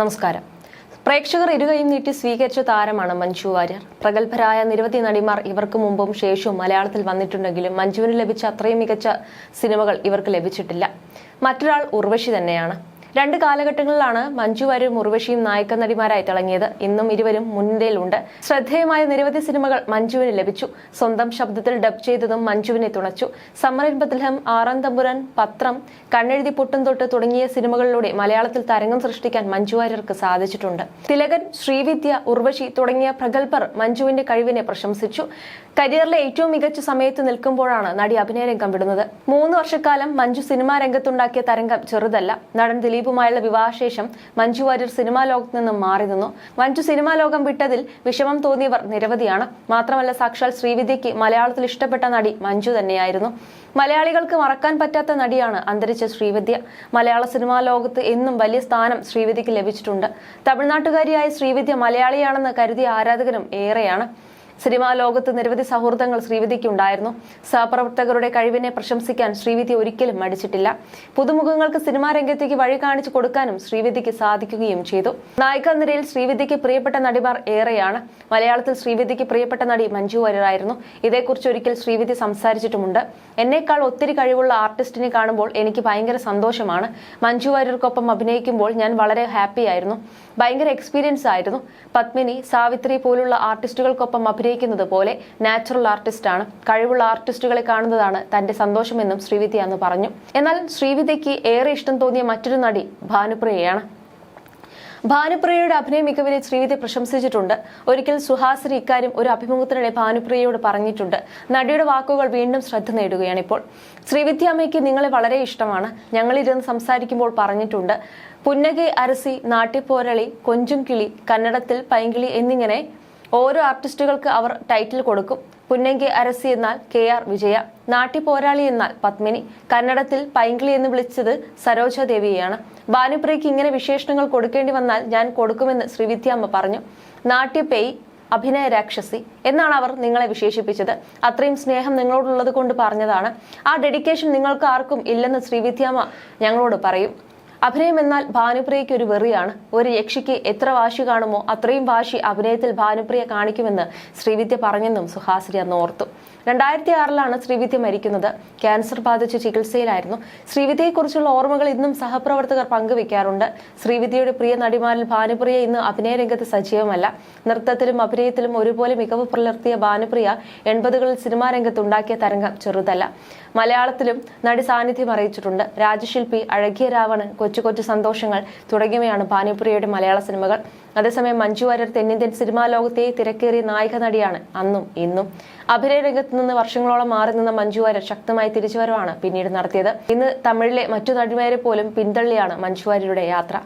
നമസ്കാരം. പ്രേക്ഷകർ ഇരുകയും നീട്ടി സ്വീകരിച്ച താരമാണ് മഞ്ജു വാര്യർ. പ്രഗത്ഭരായ നിരവധി നടിമാർ ഇവർക്ക് മുമ്പും ശേഷവും മലയാളത്തിൽ വന്നിട്ടുണ്ടെങ്കിലും മഞ്ജുവിന് ലഭിച്ച അത്രയും മികച്ച സിനിമകൾ ഇവർക്ക് ലഭിച്ചിട്ടില്ല. മറ്റൊരാൾ ഉർവശി തന്നെയാണ്. രണ്ട് കാലഘട്ടങ്ങളിലാണ് മഞ്ജു വാര്യരും ഉർവശിയും നായക നടിമാരായി തിളങ്ങിയത്. ഇന്നും ഇരുവരും മുൻനിരയിലുണ്ട്. ശ്രദ്ധേയമായ നിരവധി സിനിമകൾ മഞ്ജുവിന് ലഭിച്ചു. സ്വന്തം ശബ്ദത്തിൽ ഡബ് ചെയ്തതും മഞ്ജുവിനെ തുണച്ചു. സമ്മറിൻ ബത്ലഹം ആറാം തമ്പുരാൻ പത്രം കണ്ണെഴുതി പൊട്ടും തൊട്ട് തുടങ്ങിയ സിനിമകളിലൂടെ മലയാളത്തിൽ തരംഗം സൃഷ്ടിക്കാൻ മഞ്ജു വാര്യർക്ക് സാധിച്ചിട്ടുണ്ട്. തിലകൻ ശ്രീവിദ്യ ഉർവശി തുടങ്ങിയ പ്രഗത്ഭർ മഞ്ജുവിന്റെ കഴിവിനെ പ്രശംസിച്ചു. കരിയറിലെ ഏറ്റവും മികച്ച സമയത്ത് നിൽക്കുമ്പോഴാണ് നടി അഭിനയരംഗം വിടുന്നത്. മൂന്ന് വർഷക്കാലം മഞ്ജു സിനിമാ രംഗത്തുണ്ടാക്കിയ തരംഗം ചെറുതല്ല. നടൻ ദിലീപുമായുള്ള വിവാഹശേഷം മഞ്ജു വാര്യർ സിനിമാ ലോകത്ത് നിന്നും മാറി നിന്നു. മഞ്ജു സിനിമാ ലോകം വിട്ടതിൽ വിഷമം തോന്നിയവർ നിരവധിയാണ്. മാത്രമല്ല സാക്ഷാൽ ശ്രീവിദ്യയ്ക്ക് മലയാളത്തിൽ ഇഷ്ടപ്പെട്ട നടി മഞ്ജു തന്നെയായിരുന്നു. മലയാളികൾക്ക് മറക്കാൻ പറ്റാത്ത നടിയാണ് അന്തരിച്ച ശ്രീവിദ്യ. മലയാള സിനിമാ ലോകത്ത് എന്നും വലിയ സ്ഥാനം ശ്രീവിദ്യക്ക് ലഭിച്ചിട്ടുണ്ട്. തമിഴ്നാട്ടുകാരിയായ ശ്രീവിദ്യ മലയാളിയാണെന്ന് കരുതിയ ആരാധകരും ഏറെയാണ്. സിനിമാ ലോകത്ത് നിരവധി സൗഹൃദങ്ങൾ ശ്രീവിധിക്ക് ഉണ്ടായിരുന്നു സഹപ്രവർത്തകരുടെ കഴിവിനെ പ്രശംസിക്കാൻ ശ്രീവിധി ഒരിക്കലും മടിച്ചിട്ടില്ല. പുതുമുഖങ്ങൾക്ക് സിനിമാ രംഗത്തേക്ക് വഴി കാണിച്ചു കൊടുക്കാനും ശ്രീവിധിക്ക് സാധിക്കുകയും ചെയ്തു. നായിക നിരയിൽ ശ്രീവിധിക്ക് പ്രിയപ്പെട്ട നടിമാർ ഏറെയാണ്. മലയാളത്തിൽ ശ്രീവിധിക്ക് പ്രിയപ്പെട്ട നടി മഞ്ജു വരായിരുന്നു ഇതേക്കുറിച്ച് ഒരിക്കൽ ശ്രീവിധി സംസാരിച്ചിട്ടുമുണ്ട്. എന്നേക്കാൾ ഒത്തിരി കഴിവുള്ള ആർട്ടിസ്റ്റിനെ കാണുമ്പോൾ എനിക്ക് ഭയങ്കര സന്തോഷമാണ്. മഞ്ജു വാര്യർക്കൊപ്പം അഭിനയിക്കുമ്പോൾ ഞാൻ വളരെ ഹാപ്പി ആയിരുന്നു ഭയങ്കര എക്സ്പീരിയൻസ് ആയിരുന്നു. പത്മിനി സാവിത്രി പോലുള്ള ആർട്ടിസ്റ്റുകൾക്കൊപ്പം അഭിനയിക്കുന്നത് പോലെ നാച്ചുറൽ ആർട്ടിസ്റ്റാണ് കഴിവുള്ള ആർട്ടിസ്റ്റുകളെ കാണുന്നതാണ് തന്റെ സന്തോഷമെന്നും ശ്രീവിദ്യ അന്ന് പറഞ്ഞു. എന്നാൽ ശ്രീവിദ്യയ്ക്ക് ഏറെ ഇഷ്ടം തോന്നിയ മറ്റൊരു നടി ഭാനുപ്രിയയാണ്. ഭാനുപ്രിയയുടെ അഭിനയ മികവിനെ ശ്രീവിദ്യ പ്രശംസിച്ചിട്ടുണ്ട്. ഒരിക്കൽ സുഹാസിനി ഇക്കാര്യം ഒരു അഭിമുഖത്തിനിടെ ഭാനുപ്രിയയോട് പറഞ്ഞിട്ടുണ്ട്. നടിയുടെ വാക്കുകൾ വീണ്ടും ശ്രദ്ധ നേടുകയാണ് ഇപ്പോൾ. ശ്രീവിദ്യ അമ്മയ്ക്ക് നിങ്ങളെ വളരെ ഇഷ്ടമാണ്. ഞങ്ങളിരുന്ന് സംസാരിക്കുമ്പോൾ പറഞ്ഞിട്ടുണ്ട്. പുന്നകെ അരസി നാട്ടിപ്പോരളി കൊഞ്ചും കിളി കന്നഡത്തിൽ പൈങ്കിളി എന്നിങ്ങനെ ഓരോ ആർട്ടിസ്റ്റുകൾക്ക് അവർ ടൈറ്റിൽ കൊടുക്കും. പുന്നങ്കി അരസി എന്നാൽ കെ ആർ വിജയ നാട്യപോരാളി എന്നാൽ പത്മിനി കന്നഡത്തിൽ പൈങ്കിളി എന്ന് വിളിച്ചത് സരോജ ദേവിയെയാണ് ഭാനുപ്രിയയ്ക്ക് ഇങ്ങനെ വിശേഷണങ്ങൾ കൊടുക്കേണ്ടി വന്നാൽ ഞാൻ കൊടുക്കുമെന്ന് ശ്രീവിദ്യാമ്മ പറഞ്ഞു. നാട്യപേയ് അഭിനയ രാക്ഷസി എന്നാണ് അവർ നിങ്ങളെ വിശേഷിപ്പിച്ചത്. അത്രയും സ്നേഹം നിങ്ങളോടുള്ളത് കൊണ്ട് പറഞ്ഞതാണ്. ആ ഡെഡിക്കേഷൻ നിങ്ങൾക്ക് ആർക്കും ഇല്ലെന്ന് ശ്രീവിദ്യാമ്മ ഞങ്ങളോട് പറയും. അഭിനയം എന്നാൽ ഭാനുപ്രിയയ്ക്ക് ഒരു വെറിയാണ്. ഒരു യക്ഷിക്ക് എത്ര വാശി കാണുമോ അത്രയും വാശി അഭിനയത്തിൽ ഭാനുപ്രിയ കാണിക്കുമെന്ന് ശ്രീവിദ്യ പറഞ്ഞെന്നും സുഹാസിനി അന്ന് ഓർത്തു. രണ്ടായിരത്തി ആറിലാണ് ശ്രീവിദ്യ മരിക്കുന്നത്. ക്യാൻസർ ബാധിച്ച് ചികിത്സയിലായിരുന്നു. ശ്രീവിദ്യയെക്കുറിച്ചുള്ള ഓർമ്മകൾ ഇന്നും സഹപ്രവർത്തകർ പങ്കുവെക്കാറുണ്ട്. ശ്രീവിദ്യയുടെ പ്രിയ നടിമാരിൽ ഭാനുപ്രിയ ഇന്ന് അഭിനയ രംഗത്ത് സജീവമല്ല. നൃത്തത്തിലും അഭിനയത്തിലും ഒരുപോലെ മികവ് പുലർത്തിയ ഭാനുപ്രിയ എൺപതുകളിൽ സിനിമാ രംഗത്ത് ഉണ്ടാക്കിയ തരംഗം ചെറുതല്ല. മലയാളത്തിലും നടി സാന്നിധ്യം അറിയിച്ചിട്ടുണ്ട്. രാജശില്പി അഴകിയ രാവണൻ കൊച്ചു കൊച്ചു സന്തോഷങ്ങൾ തുടങ്ങിയവയാണ് ഭാനുപ്രിയയുടെ മലയാള സിനിമകൾ. അതേസമയം മഞ്ജു വാര്യർ തെന്നിന്ത്യൻ സിനിമാ ലോകത്തെ തിരക്കേറിയ നായിക നടിയാണ് അന്നും ഇന്നും. അഭിനയ രംഗത്ത് നിന്ന് വർഷങ്ങളോളം മാറി നിന്ന മഞ്ജു വാര്യർ ശക്തമായ തിരിച്ചുവരവാണ് പിന്നീട് നടത്തിയത്. ഇന്ന് തമിഴിലെ മറ്റു നടിമാരെ പോലും പിന്തള്ളിയാണ് മഞ്ജു വാര്യരുടെ യാത്ര.